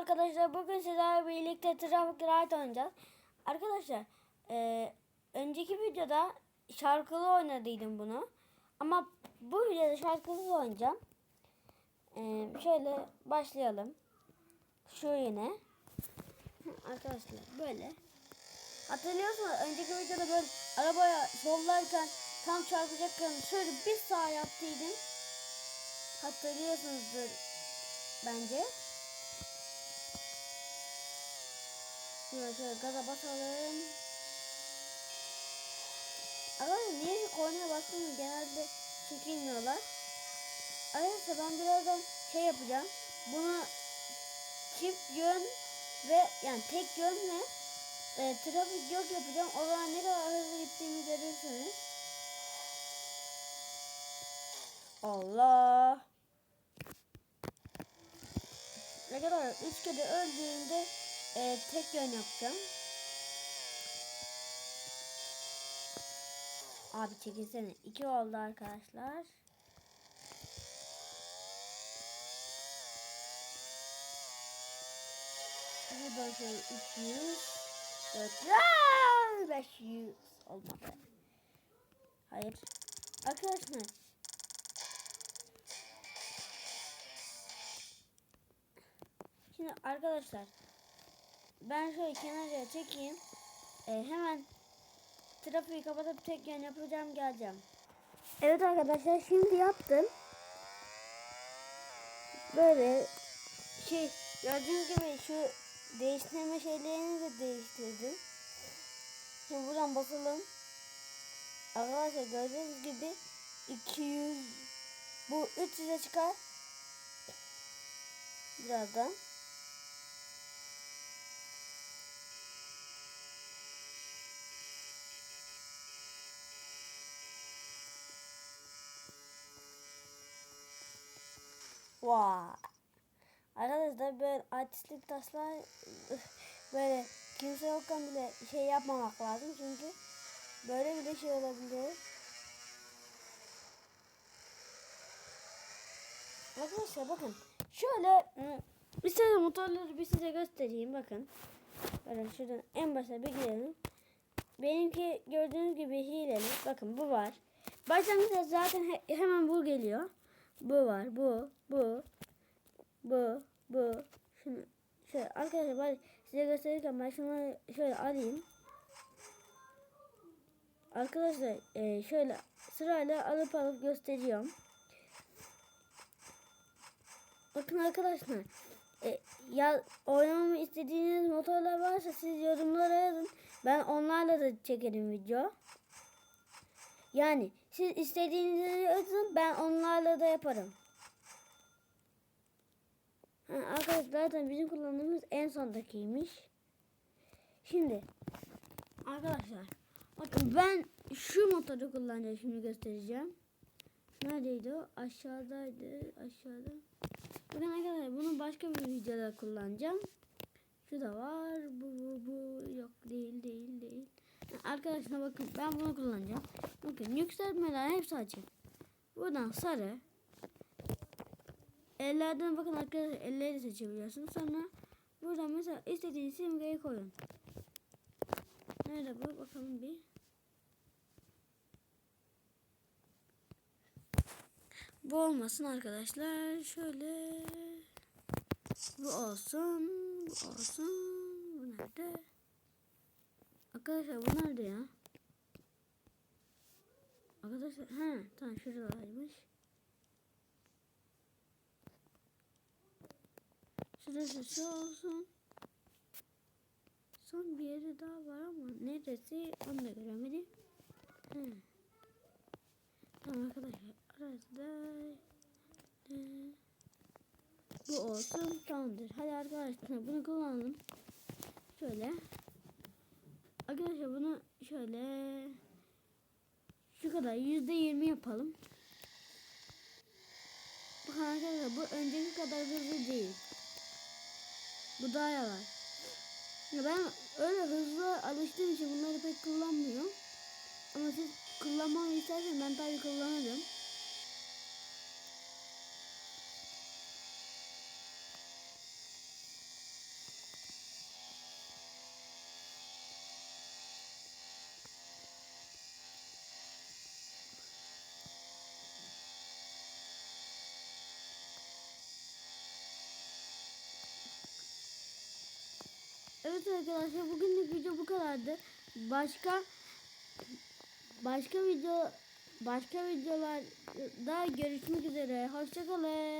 arkadaşlar bugün sizlerle birlikte Traffic Light oynayacağız. Arkadaşlar e, önceki videoda şarkılı oynadıydım bunu. Ama bu videoda şarkısız oynayacağım. E, şöyle başlayalım. Şu yine. Arkadaşlar böyle. Hatırlıyorsunuz önceki videoda böyle arabaya sollarken tam çarpacakken şöyle bir sağ yaptıydım. Hatırlıyorsunuzdur bence. Şöyle şöyle gaza basalım. Arkadaşlar niye kornaya bastığını genelde çekilmiyorlar. Arkadaşlar ben birazdan şey yapacağım. Bunu çift yön ve yani tek yön ve e, trafik yok yapacağım. O zaman ne kadar hızlı gittiğimi görürsünüz. Allah. Ne kadar üç kere öldüğünde e, tek yön yapacağım. Abi çekilsene. İki oldu arkadaşlar. Buradan şöyle 300 400 500 olmadı. Hayır. Arkadaşlar Şimdi arkadaşlar ben şöyle kenara çekeyim. Ee, hemen trafiği kapatıp tek yön yapacağım geleceğim. Evet arkadaşlar şimdi yaptım. Böyle şey gördüğünüz gibi şu değiştirme şeylerini de değiştirdim. Şimdi buradan basalım. Arkadaşlar gördüğünüz gibi 200 bu 300'e çıkar. Birazdan. Vay. Arkadaşlar böyle artistlik taşlar böyle kimse yokken bile şey yapmamak lazım çünkü böyle bile şey olabilir. Arkadaşlar bakın şöyle bir tane motorları bir size göstereyim bakın. Böyle şuradan en başa bir girelim. Benimki gördüğünüz gibi hileli. Bakın bu var. Başlangıçta zaten he- hemen bu geliyor. Bu var. Bu. Bu. Bu. Bu. Şunu. Şöyle arkadaşlar ben size gösterirken ben şunu şöyle alayım. Arkadaşlar e, şöyle sırayla alıp alıp gösteriyorum. Bakın arkadaşlar. E, ya oynamamı istediğiniz motorlar varsa siz yorumlara yazın. Ben onlarla da çekerim video. Yani siz istediğinizi yazın ben onlarla da yaparım. Ha, arkadaşlar zaten bizim kullandığımız en sondakiymiş. Şimdi arkadaşlar bakın ben şu motoru kullanacağım şimdi göstereceğim. Neredeydi o? Aşağıdaydı. Aşağıda. Bakın arkadaşlar bunu başka bir videoda kullanacağım. Şu da var. Bu bu bu yok değil değil değil. Arkadaşlar bakın ben bunu kullanacağım. Bakın yükseltmeler hepsi açık. Buradan sarı. Ellerden bakın arkadaşlar elleri seçebiliyorsunuz. Sonra buradan mesela istediğiniz simgeyi koyun. Nerede bu? Bakalım bir. Bu olmasın arkadaşlar. Şöyle. Bu olsun. Bu olsun. Bu nerede? Arkadaşlar bu nerede ya? Arkadaşlar ha tamam şuradaymış. Şurası şu olsun. Son bir yeri daha var ama neresi onu da göremedim. He. Tamam arkadaşlar arada bu olsun tamamdır. Hadi arkadaşlar bunu kullanalım. Şöyle. Arkadaşlar bunu şöyle şu kadar yüzde yirmi yapalım. Bakın arkadaşlar bu önceki kadar hızlı değil. Bu daha yavaş. Ya ben öyle hızlı alıştığım için bunları pek kullanmıyorum. Ama siz kullanmamı istersen ben tabii kullanırım. Evet arkadaşlar bugünlük video bu kadardı. Başka başka video başka videolarda görüşmek üzere. Hoşçakalın.